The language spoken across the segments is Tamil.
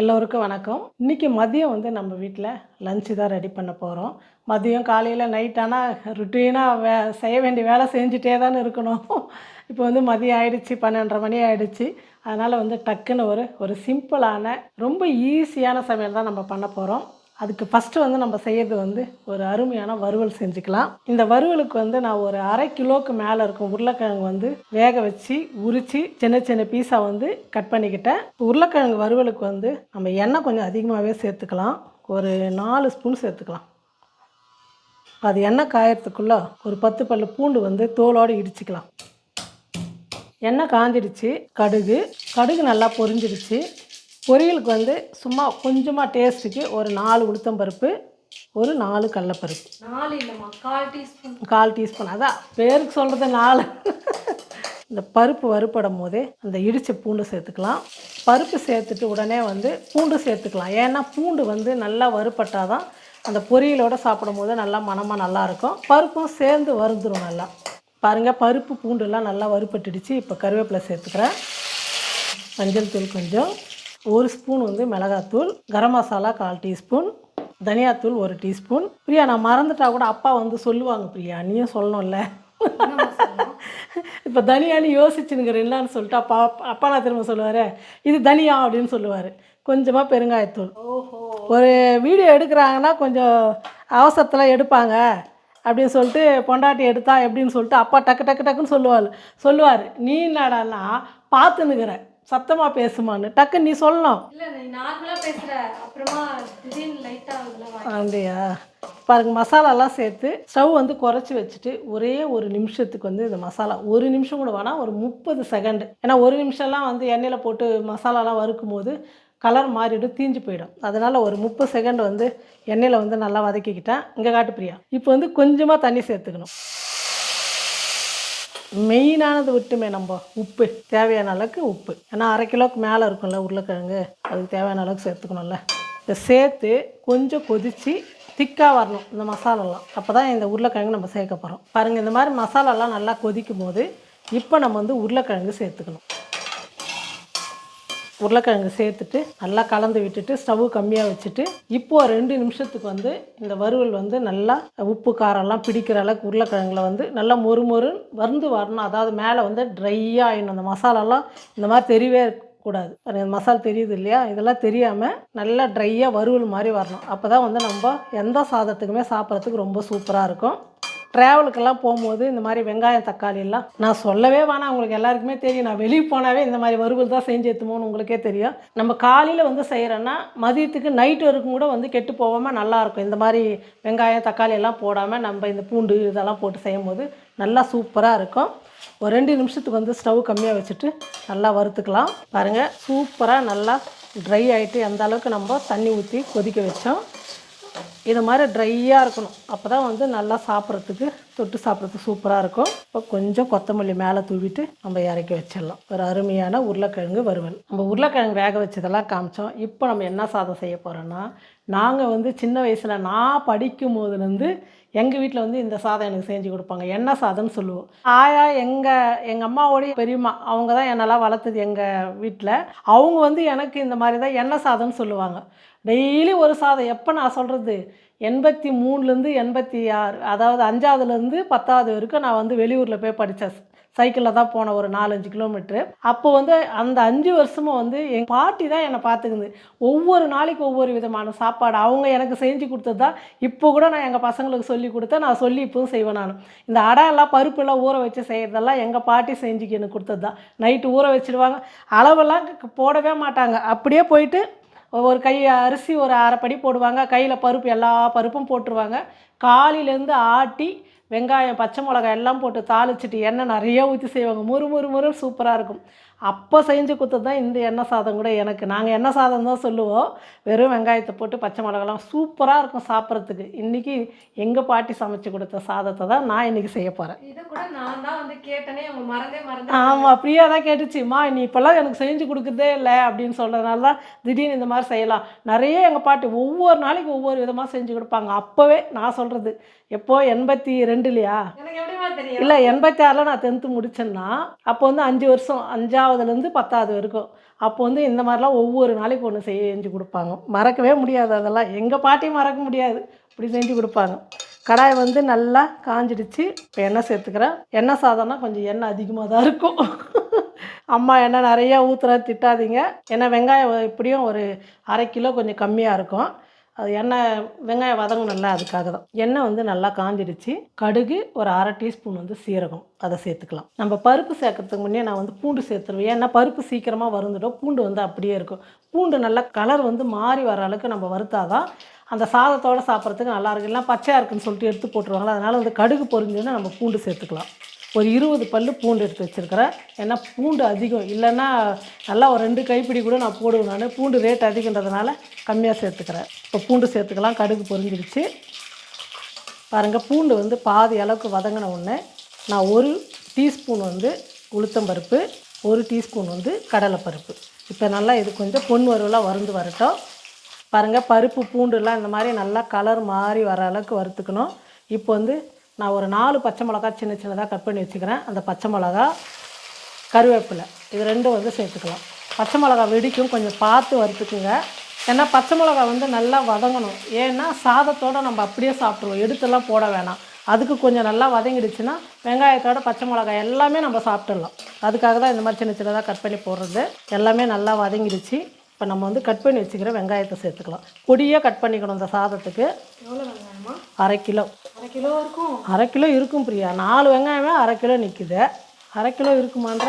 எல்லோருக்கும் வணக்கம். இன்றைக்கி மதியம் வந்து நம்ம வீட்டில் லஞ்சு தான் ரெடி பண்ண போகிறோம் மதியம் காலையில் நைட் ஆனால் ருட்டீனாக வே செய்ய வேண்டிய வேலை செஞ்சுட்டே தானே இருக்கணும். இப்போ வந்து மதியம் ஆயிடுச்சு பன்னெண்டரை மணி ஆயிடுச்சு. அதனால் வந்து டக்குன்னு ஒரு ஒரு சிம்பிளான ரொம்ப ஈஸியான சமையல் தான் நம்ம பண்ண போகிறோம் அதுக்கு ஃபஸ்ட்டு வந்து நம்ம செய்யறது வந்து ஒரு அருமையான வறுவல் செஞ்சுக்கலாம். இந்த வறுவலுக்கு வந்து நான் ஒரு அரை கிலோவுக்கு மேலே இருக்கும் உருளைக்கிழங்கு வந்து வேக வச்சு உரித்து சின்ன சின்ன பீஸாக வந்து கட் பண்ணிக்கிட்டேன். உருளைக்கிழங்கு வறுவலுக்கு வந்து நம்ம எண்ணெய் கொஞ்சம் அதிகமாகவே சேர்த்துக்கலாம். ஒரு நாலு ஸ்பூன் சேர்த்துக்கலாம். அது எண்ணெய் காயறதுக்குள்ளே ஒரு பத்து பல்லு பூண்டு வந்து தோலோடு இடிச்சிக்கலாம். எண்ணெய் காஞ்சிடுச்சு கடுகு. கடுகு நல்லா பொரிஞ்சிடுச்சு. பொரியலுக்கு வந்து சும்மா கொஞ்சமாக டேஸ்ட்டுக்கு ஒரு நாலு உளுத்தம்பருப்பு ஒரு நாலு கடலப்பருப்பு. நாலு இல்லைம்மா கால் டீஸ்பூன். கால் டீஸ்பூன். அதான் பேருக்கு சொல்கிறது நாலு. இந்த பருப்பு வறுப்படும் போதே அந்த இடித்த பூண்டு சேர்த்துக்கலாம். பருப்பு சேர்த்துட்டு உடனே வந்து பூண்டு சேர்த்துக்கலாம். ஏன்னா பூண்டு வந்து நல்லா வறுப்பட்டால் தான் அந்த பொரியலோட சாப்பிடும் போது நல்லா மணமாக நல்லாயிருக்கும் பருப்பும் சேர்ந்து வறுந்துடும் நல்லா. பாருங்கள் பருப்பு பூண்டுலாம் நல்லா வறுப்பட்டுடுச்சு இப்போ கருவேப்பிலை சேர்த்துக்கிறேன். மஞ்சள் தூள் கொஞ்சம். ஒரு ஸ்பூன் வந்து மிளகாத்தூள் கரம் மசாலா கால் டீஸ்பூன் தனியாத்தூள் ஒரு டீஸ்பூன். பிரியா நான் மறந்துட்டா கூட அப்பா வந்து சொல்லுவாங்க பிரியா நீயும் சொல்லணும்ல? இப்போ தனியான்னு யோசிச்சுனுங்கிற என்னன்னு சொல்லிட்டு அப்பா அப்பா நான் திரும்ப சொல்லுவார் இது தனியா? அப்படின்னு சொல்லுவார். கொஞ்சமாக பெருங்காயத்தூள். ஓஹோ. ஒரு வீடியோ எடுக்கிறாங்கன்னா கொஞ்சம் அவசரத்தில் எடுப்பாங்க அப்படின்னு சொல்லிட்டு பொண்டாட்டி எடுத்தா எப்படின்னு சொல்லிட்டு அப்பா டக்கு டக்கு டக்குன்னு சொல்லுவாள் சொல்லுவார் நீ என்னடான்னா பார்த்துன்னுக்கிற சத்தமாக பேசுமான்னு. டக்கு நீ சொல்லணும். வா- அப்படியா? பாருங்க மசாலாலாம் சேர்த்து ஸ்டவ் வந்து குறைச்சி வச்சுட்டு ஒரே ஒரு நிமிஷத்துக்கு வந்து இந்த மசாலா. ஒரு நிமிஷம் கூட வேணாம் ஒரு முப்பது செகண்ட் ஏன்னா ஒரு நிமிஷம்லாம் வந்து எண்ணெயில் போட்டு மசாலாலாம் வறுக்கும் போது கலர் மாறிடும் தீஞ்சு போயிடும். அதனால் ஒரு முப்பது செகண்ட் வந்து எண்ணெயில் வந்து நல்லா வதக்கிக்கிட்டேன். இங்கே காட்டு பிரியா. இப்போ வந்து கொஞ்சமாக தண்ணி சேர்த்துக்கணும். மெயினானது விட்டுமே நம்ம உப்பு. தேவையான அளவுக்கு உப்பு. ஏன்னா அரை கிலோக்கு மேலே இருக்கும்ல உருளைக்கிழங்கு. அதுக்கு தேவையான அளவுக்கு சேர்த்துக்கணும்ல. இதை சேர்த்து கொஞ்சம் கொதித்து திக்காக வரணும் இந்த மசாலாலாம். அப்போ தான் இந்த உருளைக்கிழங்கு நம்ம சேர்க்க போகிறோம் பாருங்கள் இந்த மாதிரி மசாலாலாம் நல்லா கொதிக்கும் போது இப்போ நம்ம வந்து உருளைக்கிழங்கு சேர்த்துக்கணும். உருளைக்கிழங்கு சேர்த்துட்டு நல்லா கலந்து விட்டுட்டு ஸ்டவ் கம்மியாக வச்சுட்டு இப்போது ரெண்டு நிமிஷத்துக்கு வந்து இந்த வறுவல் வந்து நல்லா உப்பு காரம்லாம் பிடிக்கிற அளவுக்கு உருளைக்கிழங்குல வந்து நல்லா மொறு மொறு வறுந்து வரணும். அதாவது மேலே வந்து ட்ரையாக ஆகிடணும் அந்த மசாலாலாம் இந்த மாதிரி தெரியவே கூடாது. பாருங்க, மசாலா தெரியுது இல்லையா? இதெல்லாம் தெரியாமல் நல்லா ட்ரையாக வறுவல் மாதிரி வரணும். அப்போ தான் வந்து நம்ம எந்த சாதத்துக்குமே சாப்பிட்றதுக்கு ரொம்ப சூப்பராக இருக்கும். ட்ராவலுக்கெல்லாம் போகும்போது இந்த மாதிரி வெங்காயம் தக்காளி எல்லாம் நான் சொல்லவே வேணாம். உங்களுக்கு எல்லாருக்குமே தெரியும். நான் வெளியே போனாவே இந்த மாதிரி வறுவல் தான் செஞ்சு எடுத்துமோன்னு உங்களுக்கே தெரியும். நம்ம காலையில் வந்து செய்கிறோன்னா மதியத்துக்கு நைட் வரைக்கும் கூட வந்து கெட்டு போகாமல் நல்லாயிருக்கும் இந்த மாதிரி வெங்காயம் தக்காளி எல்லாம் போடாமல் நம்ம இந்த பூண்டு இதெல்லாம் போட்டு செய்யும் போது நல்லா சூப்பராக இருக்கும். ஒரு ரெண்டு நிமிஷத்துக்கு வந்து ஸ்டவ் கம்மியாக வச்சுட்டு நல்லா வறுத்துக்கலாம். பாருங்கள் சூப்பராக நல்லா ட்ரை ஆகிட்டு எந்த அளவுக்கு நம்ம தண்ணி ஊற்றி கொதிக்க வச்சோம். இது மாதிரி ட்ரையாக இருக்கணும். அப்போ தான் வந்து நல்லா சாப்பிட்றதுக்கு தொட்டு சாப்பிட்றதுக்கு சூப்பராக இருக்கும். இப்போ கொஞ்சம் கொத்தமல்லி மேலே தூவிட்டு நம்ம இறக்கி வச்சிடலாம். ஒரு அருமையான உருளைக்கிழங்கு வறுவல். நம்ம உருளைக்கிழங்கு வேக வச்சதெல்லாம் காமிச்சோம். இப்போ நம்ம என்ன சாதம் செய்ய போகிறோன்னா நாங்கள் வந்து சின்ன வயசில் நான் படிக்கும் போதுலேருந்து எங்கள் வீட்டில் வந்து இந்த சாதம் எனக்கு செஞ்சு கொடுப்பாங்க. என்ன சாதம்னு சொல்லுவோம். ஆயா எங்கள் எங்கள் அம்மாவோடைய பெரியம்மா அவங்க தான் என்னெல்லாம் வளர்த்தது எங்கள் வீட்டில் அவங்க வந்து எனக்கு இந்த மாதிரி தான் எண்ணெய் சாதம்னு சொல்லுவாங்க. டெய்லி ஒரு சாதம். எப்போ நான் சொல்கிறது எண்பத்தி மூணுலேருந்து எண்பத்தி ஆறு அதாவது அஞ்சாவதுலேருந்து பத்தாவது வரைக்கும் நான் வந்து வெளியூரில் போய் படித்தேன் சைக்கிளில் தான் போனேன் ஒரு நாலஞ்சு கிலோமீட்ரு அப்போ வந்து அந்த அஞ்சு வருஷமும் வந்து என் பாட்டி தான் என்னை பார்த்துக்குது. ஒவ்வொரு நாளைக்கு ஒவ்வொரு விதமான சாப்பாடு. அவங்க எனக்கு செஞ்சு கொடுத்தது தான். இப்போ கூட நான் எங்கள் பசங்களுக்கு சொல்லி கொடுத்தேன். நான் சொல்லி இப்பவும் செய்வேன் நான். இந்த அடை எல்லாம் பருப்பெல்லாம் ஊற வச்சு செய்கிறதெல்லாம் எங்கள் பாட்டி செஞ்சுக்கு எனக்கு கொடுத்தது தான். நைட்டு ஊற வச்சுடுவாங்க. அளவெல்லாம் போடவே மாட்டாங்க. அப்படியே போயிட்டு ஒரு கை அரிசி ஒரு அரைப்படி போடுவாங்க. கையில் பருப்பு எல்லா பருப்பும் போட்டுருவாங்க. காலையிலேருந்து ஆட்டி வெங்காயம் பச்சை மிளகாய் எல்லாம் போட்டு தாளிச்சிட்டு எண்ணெய் நிறைய ஊற்றி செய்வாங்க. முறு முறு முறு சூப்பராக இருக்கும். அப்போ செஞ்சு கொடுத்தது தான் இந்த எண்ணெய் சாதம் கூட எனக்கு. நாங்கள் எண்ணெய் சாதம் தான் சொல்லுவோம். வெறும் வெங்காயத்தை போட்டு பச்சை மிளகாலாம் சூப்பராக இருக்கும் சாப்பிட்றதுக்கு. இன்றைக்கி எங்கள் பாட்டி சமைச்சு கொடுத்த சாதத்தை தான் நான் இன்றைக்கி செய்ய போகிறேன் இதை கூட நான் தான் வந்து கேட்டனே அவங்க மறந்தே மறந்தே ஆமாம் பிரியா தான் கேட்டுச்சுமா நீ இப்போல்லாம் எனக்கு செஞ்சு கொடுக்குறதே இல்லை அப்படின்னு சொல்கிறதுனால தான் திடீர்னு இந்த மாதிரி செய்யலாம். நிறைய எங்கள் பாட்டி ஒவ்வொரு நாளைக்கு ஒவ்வொரு விதமாக செஞ்சு கொடுப்பாங்க. அப்போவே நான் சொல்கிறது எப்போ எண்பத்தி ரெண்டுலையா? இல்லை எண்பத்தி ஆறில் நான் டென்த்து முடிச்சேன்னா அப்போ வந்து அஞ்சு வருஷம் அஞ்சாவதுலேருந்து பத்தாவது வரைக்கும். அப்போ வந்து இந்த மாதிரிலாம் ஒவ்வொரு நாளைக்கு ஒன்று செஞ்சு கொடுப்பாங்க. மறக்கவே முடியாது அதெல்லாம். எங்கள் பாட்டியும் மறக்க முடியாது. இப்படி செஞ்சு கொடுப்பாங்க. கடாய் வந்து நல்லா காஞ்சிடுச்சு. இப்போ எண்ணெய் சேர்த்துக்கிறேன் எண்ணெய் சாதம்னா கொஞ்சம் எண்ணெய் அதிகமாக தான் இருக்கும். அம்மா எண்ணெய் நிறையா ஊற்றுற திட்டாதீங்க. ஏன்னா வெங்காயம் எப்படியும் ஒரு அரை கிலோ கொஞ்சம் கம்மியாக இருக்கும். அது எண்ணெய் வெங்காயம் வதங்கணும்ல அதுக்காக தான் எண்ணெய் வந்து நல்லா காஞ்சிடுச்சு. கடுகு ஒரு அரை டீஸ்பூன் வந்து சீரகம் அதை சேர்த்துக்கலாம். நம்ம பருப்பு சேர்க்கறதுக்கு முன்னே நான் வந்து பூண்டு சேர்த்துருவேன். ஏன்னா பருப்பு சீக்கிரமாக வருந்துடும் பூண்டு வந்து அப்படியே இருக்கும். பூண்டு நல்லா கலர் வந்து மாறி வர அளவுக்கு நம்ம வறுத்தாதான் அந்த சாதத்தோடு சாப்பிட்றதுக்கு நல்லா இருக்கும். இல்லை பச்சையாக இருக்குன்னு சொல்லிட்டு எடுத்து போட்டுருவாங்களா? அதனால் வந்து கடுகு பொரிஞ்சோன்னா நம்ம பூண்டு சேர்த்துக்கலாம். ஒரு இருபது பல்லு பூண்டு எடுத்து வச்சுருக்கிறேன். ஏன்னா பூண்டு அதிகம். இல்லைன்னா நல்லா ஒரு ரெண்டு கைப்பிடி கூட நான் போடுவேன் நான். பூண்டு ரேட் அதிகன்றதுனால கம்மியாக சேர்த்துக்கிறேன். இப்போ பூண்டு சேர்த்துக்கலாம். கடுகு பொரிஞ்சிடுச்சு. பாருங்கள் பூண்டு வந்து பாதி அளவுக்கு வதங்கின உடனே நான் ஒரு டீஸ்பூன் வந்து உளுத்தம்பருப்பு ஒரு டீஸ்பூன் வந்து கடலைப்பருப்பு. இப்போ நல்லா இது கொஞ்சம் பொன் வறுவலாக வறுந்து வரட்டும். பாருங்கள் பருப்பு பூண்டுலாம் இந்த மாதிரி நல்லா கலர் மாறி வர அளவுக்கு வறுத்துக்கணும். இப்போ வந்து நான் ஒரு நாலு பச்சை மிளகா சின்ன சின்னதாக கட் பண்ணி வச்சுக்கிறேன். அந்த பச்சை மிளகா கருவேப்பிலை. இது ரெண்டும் வந்து சேர்த்துக்கலாம். பச்சை மிளகா வெடிக்கும். கொஞ்சம் பார்த்து வறுத்துக்குங்க. ஏன்னா பச்சை மிளகா வந்து நல்லா வதங்கணும். ஏன்னா சாதத்தோடு நம்ம அப்படியே சாப்பிட்ருவோம் எடுத்தெல்லாம் போட வேணாம். அதுக்கு கொஞ்சம் நல்லா வதங்கிடுச்சுன்னா வெங்காயத்தோட பச்சை மிளகாய் எல்லாமே நம்ம சாப்பிட்டுடலாம். அதுக்காக தான் இந்த மாதிரி சின்ன சின்னதாக கட் பண்ணி போடுறது. எல்லாமே நல்லா வதங்கிடுச்சு. இப்போ நம்ம வந்து கட் பண்ணி வச்சுக்கிற வெங்காயத்தை சேர்த்துக்கலாம். பொடியாக கட் பண்ணிக்கணும் இந்த சாதத்துக்கு. எவ்வளோ வெங்காயமா? அரை கிலோ. அரை கிலோ இருக்கும்? அரை கிலோ இருக்கும் பிரியா. நாலு வெங்காயமே அரை கிலோ நிற்குது அரை கிலோ இருக்குமான்ற?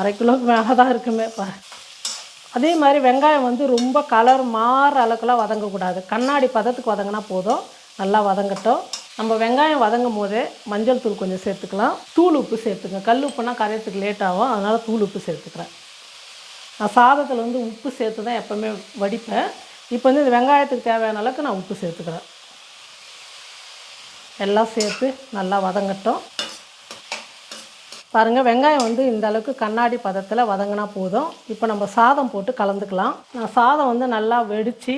அரை கிலோக்கு மேலே தான் இருக்குமே அதே மாதிரி வெங்காயம் வந்து ரொம்ப கலர் மாற அளவுக்குலாம் வதங்கக்கூடாது. கண்ணாடி பதத்துக்கு வதங்கினா போதும். நல்லா வதங்கட்டும். நம்ம வெங்காயம் வதங்கும் போதே மஞ்சள் தூள் கொஞ்சம் சேர்த்துக்கலாம். தூள் உப்பு சேர்த்துக்கங்க கல் உப்புனா கரையத்துக்கு லேட் ஆகும். அதனால் தூள் உப்பு சேர்த்துக்கிறேன். நான் சாதத்தில் வந்து உப்பு சேர்த்து தான் எப்போவுமே வடிப்பேன். இப்போ வந்து இந்த வெங்காயத்துக்கு தேவையான அளவுக்கு நான் உப்பு சேர்த்துக்கிறேன். எல்லாம் சேர்த்து நல்லா வதங்கட்டும். பாருங்கள் வெங்காயம் வந்து இந்த அளவுக்கு கண்ணாடி பதத்தில் வதங்கினா போதும். இப்போ நம்ம சாதம் போட்டு கலந்துக்கலாம். நான் சாதம் வந்து நல்லா வெடித்து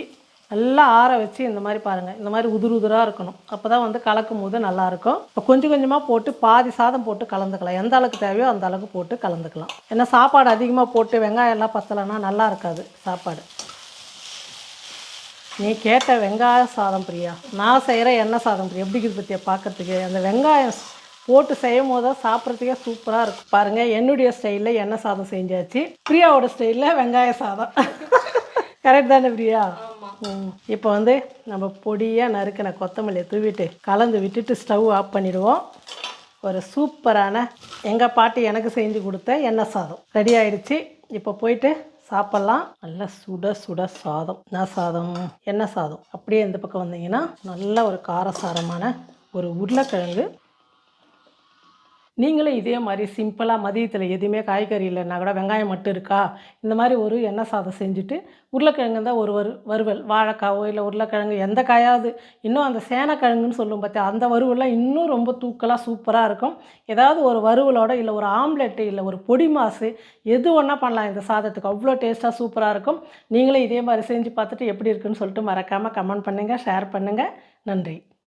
நல்லா ஆற வச்சு இந்த மாதிரி பாருங்கள் இந்த மாதிரி உதிர் உதிராக இருக்கணும். அப்போ தான் வந்து கலக்கும் போது நல்லாயிருக்கும் இப்போ கொஞ்சம் கொஞ்சமாக போட்டு பாதி சாதம் போட்டு கலந்துக்கலாம். எந்த அளவுக்கு தேவையோ அந்த அளவுக்கு போட்டு கலந்துக்கலாம். ஏன்னா சாப்பாடு அதிகமாக போட்டு வெங்காயம் எல்லாம் பத்தலைன்னா நல்லா இருக்காது சாப்பாடு. நீ கேட்ட வெங்காய சாதம் பிரியா? நான் செய்கிற எண்ணெய் சாதம் பிரியா? எப்படி இருக்குது பற்றியா பார்க்கறதுக்கு அந்த வெங்காயம் போட்டு செய்யும் போது தான் சாப்பிட்றதுக்கே சூப்பராக இருக்கும் பாருங்கள் என்னுடைய ஸ்டைலில் எண்ணெய் சாதம் செஞ்சாச்சு? பிரியாவோட ஸ்டைலில் வெங்காய சாதம். கரெக்ட் தானே பிரியா. இப்போ வந்து நம்ம பொடியாக நறுக்கின கொத்தமல்லியை தூவிட்டு கலந்து விட்டுட்டு ஸ்டவ் ஆஃப் பண்ணிடுவோம். ஒரு சூப்பரான எங்கள் பாட்டி எனக்கு செஞ்சு கொடுத்த எண்ணெய் சாதம். ரெடி ஆயிடுச்சு. இப்போ போயிட்டு சாப்பிட்லாம். நல்ல சுட சுட சாதம். என்ன சாதம்? எண்ணெய் சாதம்? அப்படியே இந்த பக்கம் வந்தீங்கன்னா நல்ல ஒரு காரசாரமான ஒரு உருளைக்கிழங்கு நீங்களும் இதே மாதிரி சிம்பிளாக மதியத்தில் எதுவுமே காய்கறி இல்லைன்னா கூட வெங்காயம் மட்டும் இருக்கா? இந்த மாதிரி ஒரு எண்ணெய் சாதம் செஞ்சுட்டு உருளைக்கிழங்கு தான் ஒரு வறு வறுவல். வாழைக்காவோ இல்லை உருளைக்கிழங்கு எந்த காயாவது. இன்னும் அந்த சேனக்கிழங்குன்னு சொல்லும் பார்த்தியா அந்த வறுவலாம் இன்னும் ரொம்ப தூக்கலாக சூப்பராக இருக்கும். ஏதாவது ஒரு வறுவலோட இல்லை ஒரு ஆம்லெட்டு இல்லை ஒரு பொடி மாசு எது ஒன்றா பண்ணலாம் இந்த சாதத்துக்கு. அவ்வளோ டேஸ்ட்டாக சூப்பராக இருக்கும். நீங்களும் இதே மாதிரி செஞ்சு பார்த்துட்டு எப்படி இருக்குன்னு சொல்லிட்டு மறக்காமல் கமெண்ட் பண்ணுங்கள் ஷேர் பண்ணுங்கள் நன்றி.